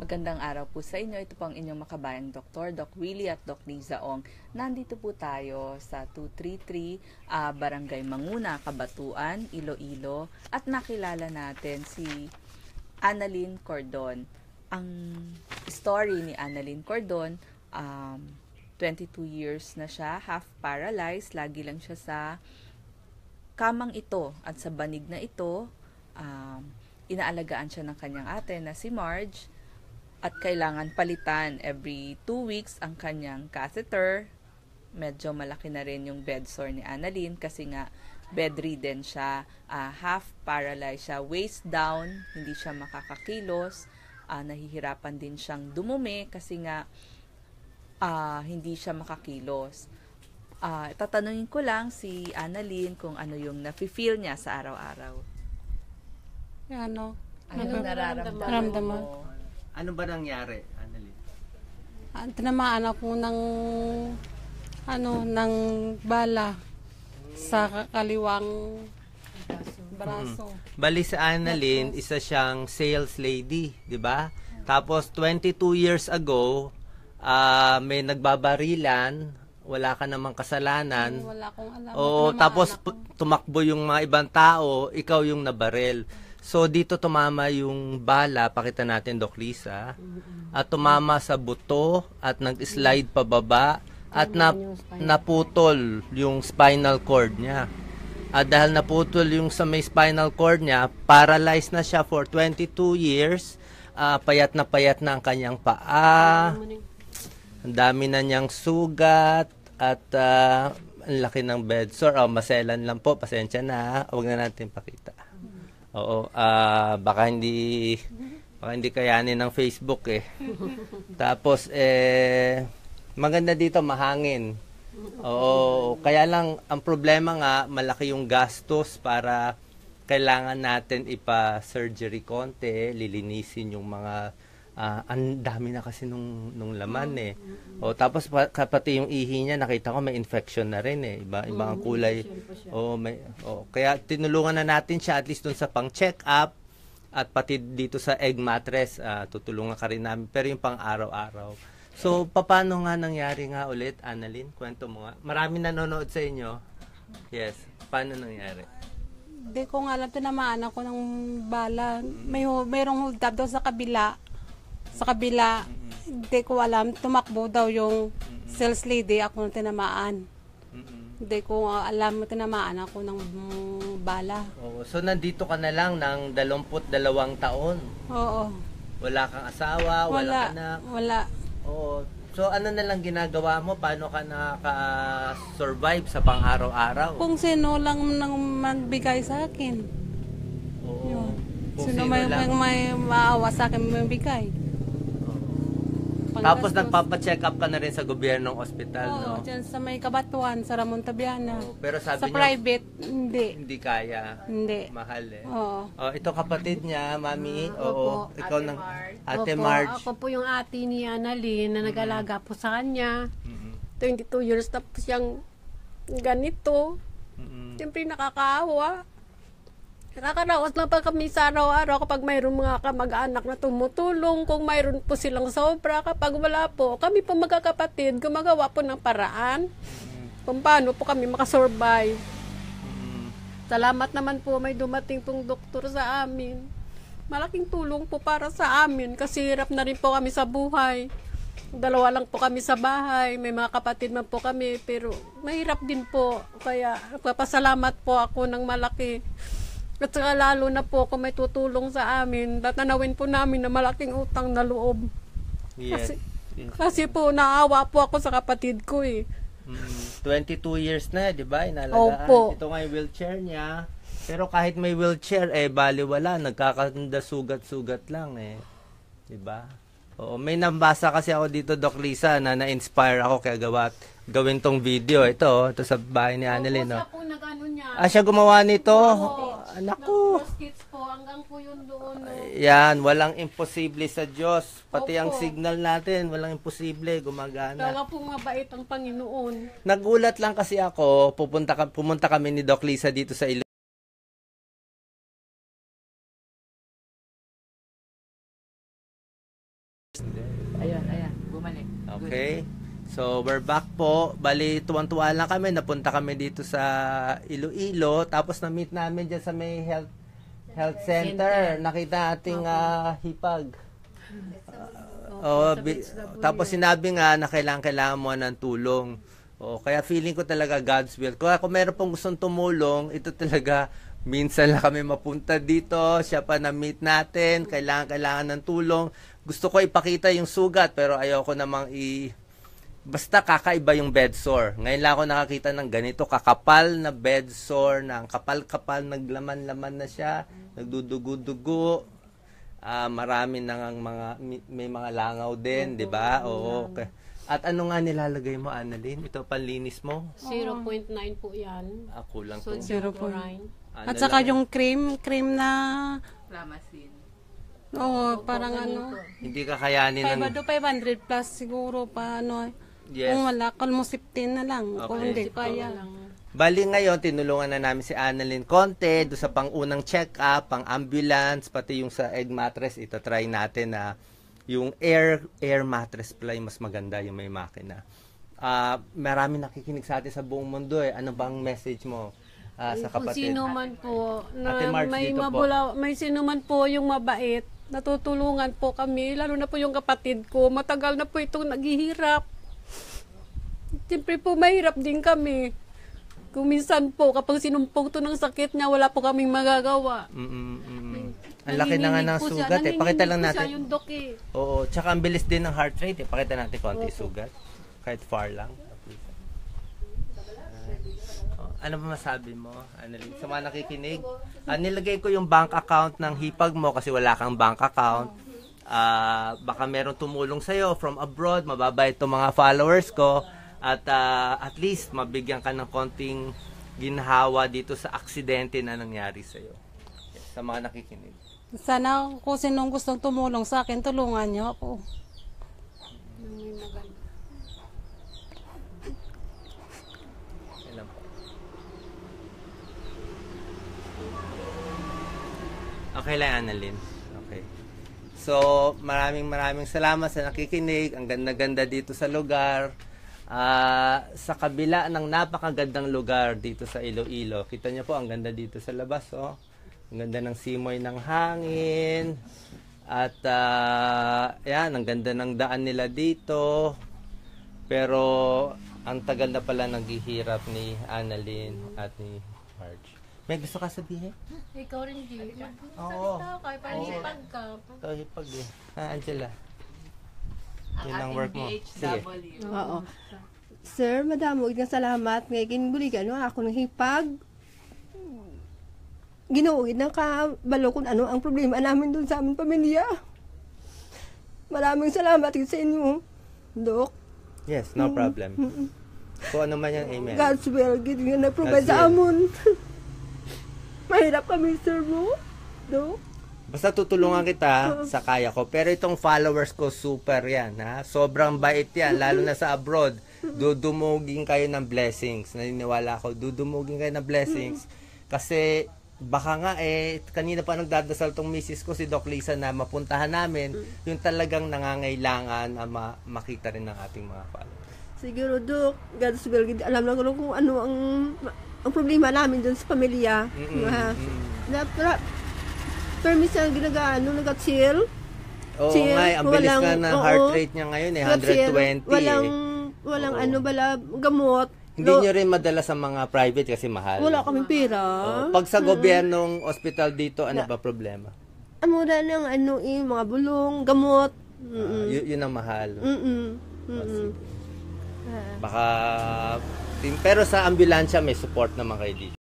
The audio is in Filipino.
Magandang araw po sa inyo. Ito po ang inyong makabayang doktor, Doc Willie at Doc Liza Ong. Nandito po tayo sa 233 ah, Barangay Manguna, Kabatuan, Iloilo at nakilala natin si Annalyn Cordon. Ang story ni Annalyn Cordon, um, 22 years na siya, half paralyzed, lagi lang siya sa kamang ito at sa banig na ito, um, inaalagaan siya ng kanyang ate na si Marge at kailangan palitan every two weeks ang kanyang catheter. Medyo malaki na rin yung bed sore ni Annalyn kasi nga bedridden siya, ah, half paralyzed siya, waist down, hindi siya makakakilos, ah, nahihirapan din siyang dumumi kasi nga ah, hindi siya makakilos. Ah, tatanungin ko lang si Annalyn kung ano yung nafe-feel niya sa araw-araw. Ano? Ano Ano yung nararamdaman nararamdaman? mo? Ano ba nangyari, Annalyn? Ah, tinamaan ako ng ano ng bala sa kaliwang braso. Bali sa Annalyn, isa siyang sales lady, di ba? Tapos 22 years ago, ah, may nagbabarilan, wala ka namang kasalanan. Wala akong alam. Oo, Tinamaan tapos ako. pu- tumakbo yung mga ibang tao, ikaw yung nabarel. So dito tumama yung bala, pakita natin Doc Lisa, at tumama sa buto at nag-slide pababa at na, naputol yung spinal cord niya. At dahil naputol yung sa may spinal cord niya, paralyzed na siya for 22 years. Ah, payat na payat na ang kanyang paa. Ang dami na niyang sugat at ah, ang laki ng bed sore. Oh, maselan lang po. Pasensya na. Huwag na natin pakita. Oo. ah, baka hindi baka hindi kayanin ng Facebook eh. Tapos eh maganda dito mahangin. Oo, kaya lang ang problema nga malaki yung gastos para kailangan natin ipa-surgery konti, lilinisin yung mga ah, ang dami na kasi nung nung laman eh. O tapos pa, pati yung ihi niya nakita ko may infection na rin eh. Iba iba ang kulay. O may o kaya tinulungan na natin siya at least dun sa pang-check up at pati dito sa egg mattress ah, tutulungan ka rin namin pero yung pang araw-araw. So paano nga nangyari nga ulit Annalyn? Kwento mo nga. Marami nanonood sa inyo. Yes. Paano nangyari? Hindi ko nga alam, tinamaan ako ng bala. May, mayroong hold up daw sa kabila. Sa kabila, hindi ko alam, tumakbo daw yung sales lady, ako nang tinamaan. Hindi ko alam, tinamaan ako ng bala. Oo. So nandito ka na lang ng 22 taon. Oo. Wala kang asawa, wala, Wala, anak. wala. Oo. So ano na lang ginagawa mo? Paano ka nakaka-survive sa pang-araw-araw? Kung sino lang nang magbigay sa akin. Oo. Kung Sino, may, may, may maawa sa akin, may bigay. Tapos nagpapa-check up ka na rin sa gobyernong ospital, Oo, no? dyan sa may kabatuan, sa Ramon Tabiana. Oo, Pero sabi Sa niya, private, hindi. hindi kaya. Hindi. Mahal eh. Oo. Oh, ito kapatid niya, mami. Ah, Oo. opo. Ikaw Ate Opo, Marge. Ako po yung ate ni Annalyn na nag-alaga po sa kanya. Mm-mm. 22 years na po siyang ganito. Mm-mm. Siyempre nakakaawa. Nakakaraos lang pa kami sa araw-araw kapag mayroong mga kamag-anak na tumutulong. Kung mayroon po silang sobra, kapag wala po, kami po magkakapatid, gumagawa po ng paraan kung paano po kami makasurvive. Mm-mm. Salamat naman po may dumating pong doktor sa amin. Malaking tulong po para sa amin kasi hirap na rin po kami sa buhay. Dalawa lang po kami sa bahay, may mga kapatid man po kami pero mahirap din po. Kaya nagpapasalamat po ako ng malaki. At saka lalo na po kung may tutulong sa amin, tatanawin po namin na malaking utang na loob. Yes. Kasi- Yes. Kasi po naawa po ako sa kapatid ko eh. Mm, 22 years na, di ba? Inalagaan. Opo. Ito nga yung wheelchair niya. Pero kahit may wheelchair, eh, bali wala. Nagkakanda sugat-sugat lang, eh. Di ba? Oo, may nabasa kasi ako dito, Doc Lisa, na na-inspire ako kaya gawa, gawin tong video. Ito, oh, ito sa bahay ni Annalyn, no? Siya po nag-ano niya. Ah, siya gumawa nito. Anak ko. Nag-prostate po hanggang po yun doon. No? Yan, walang imposible sa Diyos. Pati ang signal natin, walang imposible, gumagana. Talaga pong mabait ang Panginoon. Nagulat lang kasi ako, pupunta, ka, pumunta kami ni Doc Lisa dito sa Iloilo. Ayan, ayan. Bumalik. Okay. So, we're back po. Bali, tuwan-tuwa lang kami. Napunta kami dito sa Iloilo. Tapos, na-meet namin dyan sa may health health center. Nakita ating ah, hipag. Oh, bi- tapos sinabi nga na kailangan kailangan mo ng tulong. Oh, kaya feeling ko talaga God's will. Kaya kung meron pong gustong tumulong, ito talaga minsan lang kami mapunta dito, siya pa na-meet natin, kailangan kailangan ng tulong. Gusto ko ipakita yung sugat pero ayoko namang i Basta kakaiba yung bed sore. Ngayon lang ako nakakita ng ganito, kakapal na bed sore, na ang kapal-kapal, naglaman-laman na siya, nagdudugo-dugo, Ah, marami nang ang mga may mga langaw din, 'di ba? Oo. Okay. At ano nga nilalagay mo, Annalyn? Ito panlinis mo? 0.9 po yan. Ah, kulang to. Zero point. Chlorine. Ano At saka lang? yung cream, cream na, Lamasin. oh, parang ano, hindi kakayanin ng 500 500 plus siguro pa, ano, Yes. kung wala, 15 na lang, kung Okay. hindi kaya. Bali ngayon, tinulungan na namin si Annalyn Conte do sa pang-unang check-up, pang-ambulance, pati yung sa egg mattress, ito try natin na yung air air mattress pala yung mas maganda yung may makina. Ah, marami nakikinig sa atin sa buong mundo eh. Ano bang message mo ah, sa Kung kapatid? sino man po, na may dito po. mabula, may sino man po yung mabait, natutulungan po kami, lalo na po yung kapatid ko. Matagal na po itong naghihirap. Siyempre po, mahirap din kami. Kung minsan po, kapag sinumpong to ng sakit niya, wala po kaming magagawa. Mm, mm, mm. Ang laki na nga ng Nanginginig po siya. sugat eh. Pakita lang Nanginginig po natin. Siya, yung dok eh. Oo, tsaka ang bilis din ng heart rate eh. Pakita natin konti sugat. Kahit far lang. Oh, ano ba masabi mo, Annalyn? Sa mga nakikinig, ah, nilagay ko yung bank account ng hipag mo kasi wala kang bank account. Ah, baka meron tumulong sa'yo from abroad, mababait itong mga followers ko. At ah, at least mabigyan ka ng konting ginhawa dito sa aksidente na nangyari sa'yo. Yes, sa mga nakikinig. Sana kung sinong gustong tumulong sa akin, tulungan niyo ako. Okay lang, Annalyn. Okay. So, maraming maraming salamat sa nakikinig. Ang ganda-ganda dito sa lugar. Ah, sa kabila ng napakagandang lugar dito sa Iloilo. Kita niyo po, ang ganda dito sa labas, oh. Ang ganda ng simoy ng hangin. At, ah, yan, ang ganda ng daan nila dito. Pero ang tagal na pala naghihirap ni Annalyn at ni Marge. May gusto ka sabihin? Ikaw rin, G. Oo. Kaya parang hipag ka. Ito, hipag eh. Ah, Angela. Yun ang work mo. Sige. Oo. Sir, madamo nga salamat. Ngay kinbuligan mo ako ng hipag. Ginuugid ng kabalo kung ano ang problema namin doon sa aming pamilya. Maraming salamat sa inyo, Dok. Yes, no problem. Kung ano man yan, amen. God's will, gid nga nag-provide God's sa amon. Mahirap kami, Sir mo. Dok. Basta tutulungan kita sa kaya ko. Pero itong followers ko, super yan. Ha? Sobrang bait yan, lalo na sa abroad. Dudumugin kayo ng blessings. Naniniwala ako, dudumugin kayo ng blessings. Kasi baka nga eh, kanina pa nagdadasal tong misis ko, si Doc Lisa, na mapuntahan namin, yung talagang nangangailangan na ma- makita rin ng ating mga followers. Siguro, Dok, God's will, alam lang ko kung ano ang ang problema namin doon sa pamilya. Mm-mm, Nga. mm. Na, pero, pero minsan ginagaano, nag-chill. Oo Chill, nga, eh, ang bilis walang- nga ng oo. heart rate niya ngayon eh, 120 Walang, eh. walang Oo. ano bala, gamot. Hindi Lo- nyo rin madala sa mga private kasi mahal. Wala kaming pera. Oo. Pag sa gobyernong ospital dito, ano ba problema? Ang mura ng ano eh, mga bulong, gamot. Ah, Mm-mm. y- yun ang mahal. Mm-mm. Mm-mm. Baka... Pero sa ambulansya may support naman kayo dito.